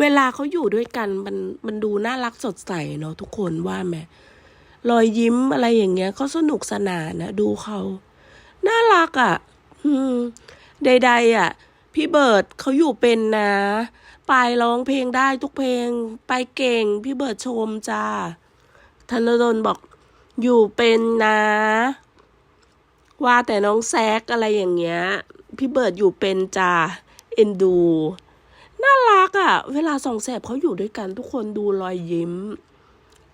เวลาเขาอยู่ด้วยกันมันมันดูน่ารักสดใสเนาะทุกคนว่าไหมรอยยิ้มอะไรอย่างเงี้ยเขาสนุกสนานนะดูเขาน่ารักอะ่ะ อืม ใด ๆอะ พี่เบิร์ดเขาอยู่เป็นนะปายร้องเพลงได้ทุกเพลง ไปเก่ง พี่เบิร์ดชมจ้าธนดลบอกอยู่เป็นนะ ว่าแต่น้องแซกอะไรอย่างเงี้ย พี่เบิร์ดอยู่เป็นจ้าเอ็นดู น่ารักอะ่ะ เวลาสองแสบเขาอยู่ด้วยกันทุกคนดูรอยยิ้ม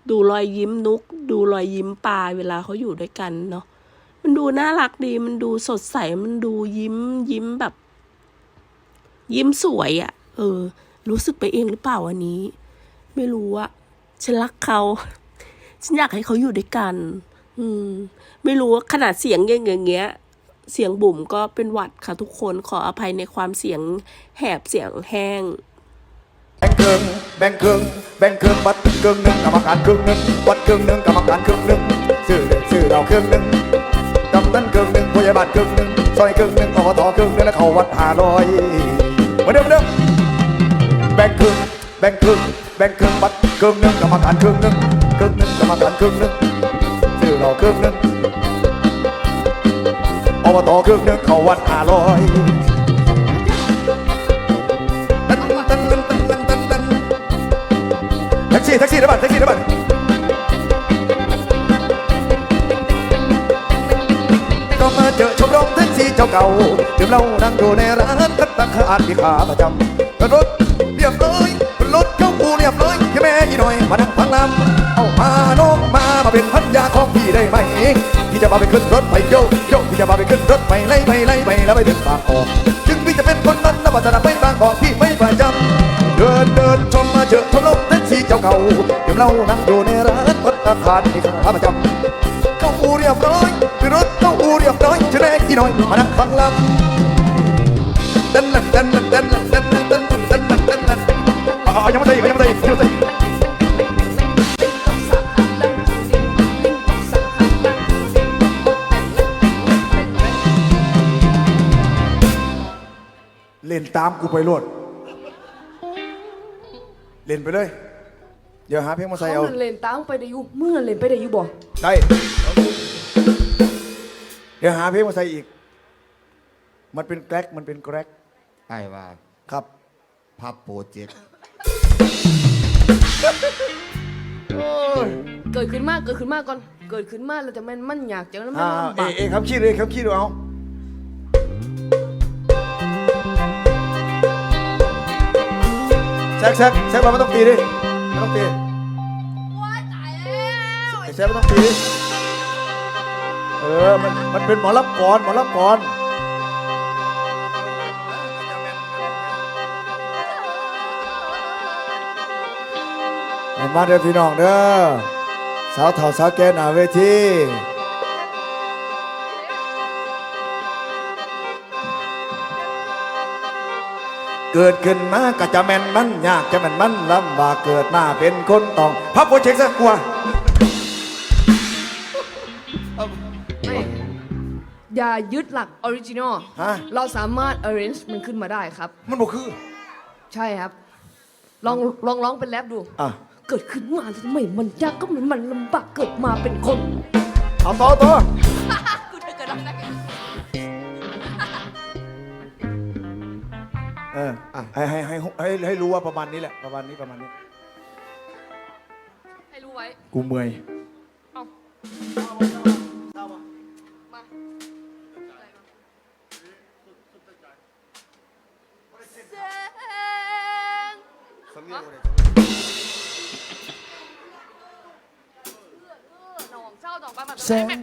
ดูรอยยิ้มนุก ดูรอยยิ้มปลาเวลาเขาอยู่ด้วยกันเนาะมันดูน่ารักดี มันดูสดใส มันดูยิ้มยิ้มแบบ ยิ้มสวยอะ่ะ เออ รู้สึกไปเองหรือเปล่าอันนี้ ไม่รู้อะฉันรักเขาฉันอยากให้เขาอยู่ด้วยกัน อืม ไม่รู้ว่าขนาดเสียงอย่างเงี้ย เสียงบุ๋มก็เป็นหวัดค่ะทุกคนขออภัยในความเสียงแหบเสียงแห้ง แบ่งครึ่งแบ่งครึ่งแบ่งครึ่งบัตรครึ่งหนึ่งกรรมการครึ่งหนึ่งวัดครึ่งหนึ่งกรรมการครึ่งหนึ่งซื้อซื้อเราครึ่งหนึ่งกำนันครึ่งหนึ่งพยาบาลครึ่งหนึ่งซอยครึ่งหนึ่งอบตครึ่งหนึ่งแล้วเขาวัดห้าร้อยมาเดิมเดิมแบ่งครึ่งแบ่งครึ่งแบ่งครึ่งบัตรครึ่งหนึ่งกรรมการครึ่งหนึ่งครึ่งหนึ่งกรรมการครึ่งหนึ่งซื้อเราครึ่งหนึ่ง อบตครึ่งหนึ่งเขาวัดห้าร้อยตันตันตันตันตันตันตันแท็กซี่แท็กซี่นะบัตรแท็กซี่นะบัตรก็มาเจอชมรมแท็กซี่เจ้าเก่าดื่มเหล้านั่งอยู่ในร้านตักตักอาดมีขาประจำเป็นรถเรียบร้อยเป็นรถเข้าปูเรียบร้อยแค่แม่อีหน่อยมานั่งฟังลำ มาเป็นพันยาของพี่ได้ไหมพี่จะมาไปขึ้นรถไปโยโยพี่จะมาไปขึ้นรถไปไล่ไปไล่ไปแล้วไปถึงปากออกถึงพี่จะเป็นคนนั้นนะบัตรไม่บางของพี่ไม่ประจำเดินเดินชมมาเจอชมรมแท็กซี่เจ้าเก่าเดี๋ยวเรานั่งอยู่ในร้านพัตตาคารที่ขาประจำเข้าอูเรียบร้อยขึ้นรถเข้าอูเรียบร้อยจะแรกกี่น้อยมานั่งฟังลำดันลันดันลันดันลันามกูไปโลดเล่นไปเลย เดี๋ยวหาเพลงมาใส่เอาเขานั่นเล่นตามไปได้อยู่เมื่อเล่นไปได้อยู่บ่ได้เดี๋ยวหาเพลงมาใส่อีก มันเป็นแกร็กมันเป็นแกร็กไอ้ว่าครับ พับโปรเจกต์เกิดขึ้นมาเกิดขึ้นมาก่อน เกิดขึ้นมาแล้วแต่มันมันอยากจังแล้วมันอ่าลำเอบากเอครับขี้เลยครับขี้ดูเอา ซกแซกแซกมาไม่ต้องตีดิไม่ต้องตีว้ายตายแล้วไอ้แซกไม่ต้องตีดิเออมันมันเป็นหมอรับก่อนหมอรับก่อนมาเด้อพี่น้องเด้อสาวเถ่าสาวแก่หน้าเวที เกิดขึ้นมาก็จะแม่นมันยากจะแม่นมันลำบากเกิดมาเป็นคนต้องพับโปรเจกต์สักกลัวไม่อย่ายึดหลักออริจินอลฮะ เราสามารถ arrange มันขึ้นมาได้ครับ มันบอกคือใช่ครับ ลองลองร้องเป็นแรปดู อะเกิดขึ้นมาทำไมมันยากก็เหมือนมันลำบากเกิดมาเป็นคน เอาต่อต่อกูจะเกิดอะไร เอออะให้ให้ให้ให้ให้รู้ว่าประมาณนี้แหละประมาณนี้ประมาณนี้ ให้รู้ไว้ กูเมื่อยเอามาแสงน้องเจ้าดอกบ้านแบบแสง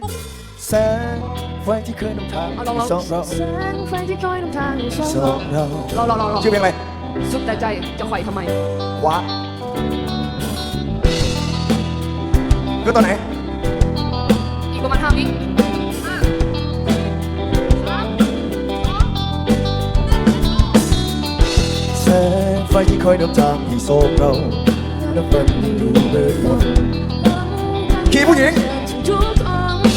แสง ไฟที่เคยนำทางเอาลองลอง สองเราแสงไฟที่คอยนำทางสองสองเราลองลองลองลองชื่อเพลงอะไรสุดแต่ใจจะไขว่ทำไม วะก็ตอนไหนอีกประมาณห้าวิห้าสามสองแสงไฟที่คอยนำทางที่โศกเราน้ำมันดูเบิกบานขี่ผู้หญิง ทุกอง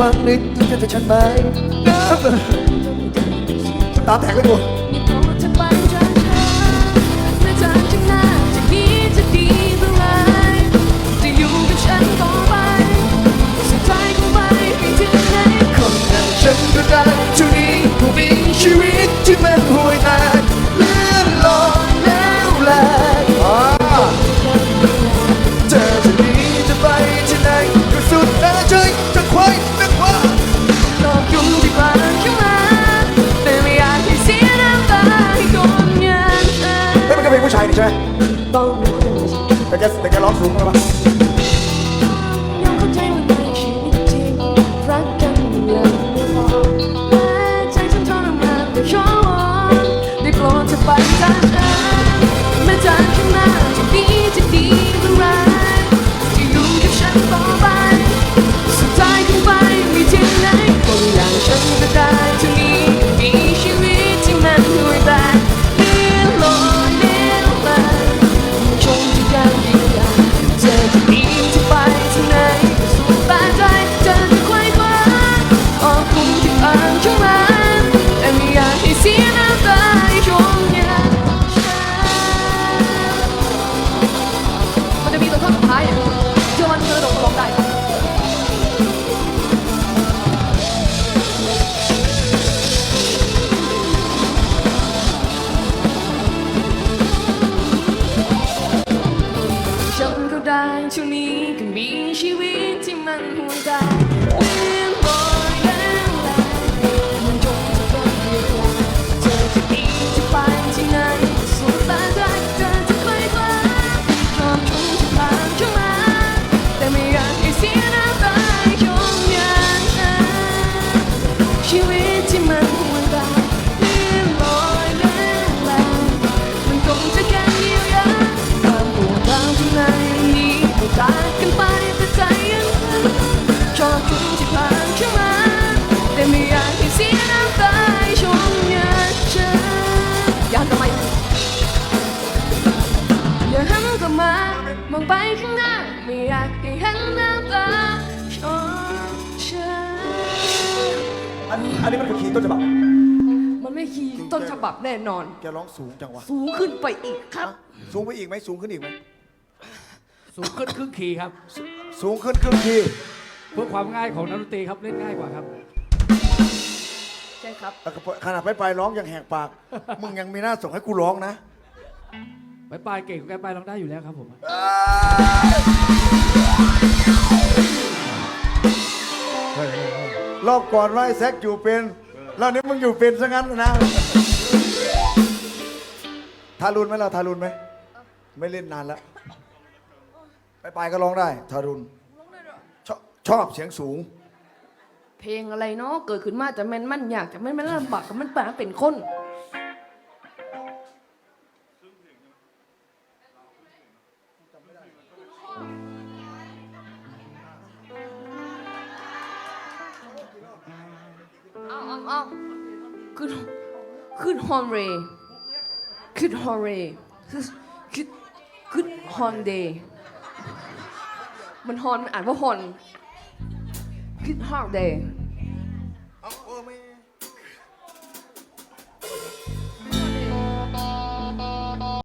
วังในตัวเธอแต่ฉันไม่น้ำตาแตกเลยกู แต่แกจะร้องสูงเลยปะ ฉันก็ได้เท่านี้ก็มีชีวิตที่มันห่วงใจ อันอันนี้มันคือขีดต้นฉบับ มันไม่คีย์ต้นฉบับแน่นอน แกร้องสูงจังวะสูงขึ้นไปอีกครับ สูงไปอีกไหมสูงขึ้นอีกไหมสูงขึ้นครึ่งขีดครับ สูงขึ้นครึ่งทีเพื่อความง่ายของนักดนตรีครับเล่นง่ายกว่าครับ ใช่ครับแล้วก็ขนาดไปไปร้องยังแหกปาก มึงยังมีหน้าส่งให้กูร้องนะ ไปปลายเก่งแกไปลองได้อยู่แล้วครับผม รอบก่อนว่าไอ้แซกอยู่เป็นแล้วนี้มึงอยู่เป็นซะงั้นนะทารุณไหมเราทารุณไหมไม่เล่นนานแล้วไปไปก็ร้องได้ทารุณชอบชอบเสียงสูง เพลงอะไรเนาะเกิดขึ้นมาจะแม่นมันอยากจะแม่นมันลำบากกับมันแปลงเป็นคน ขึ้นฮอนเรย์ขึ้นฮอนเรย์ขึ้นขึ้นขึ้นฮอนเดย์มันฮอนมันอ่านว่าฮอนขึ้นฮอนเดย์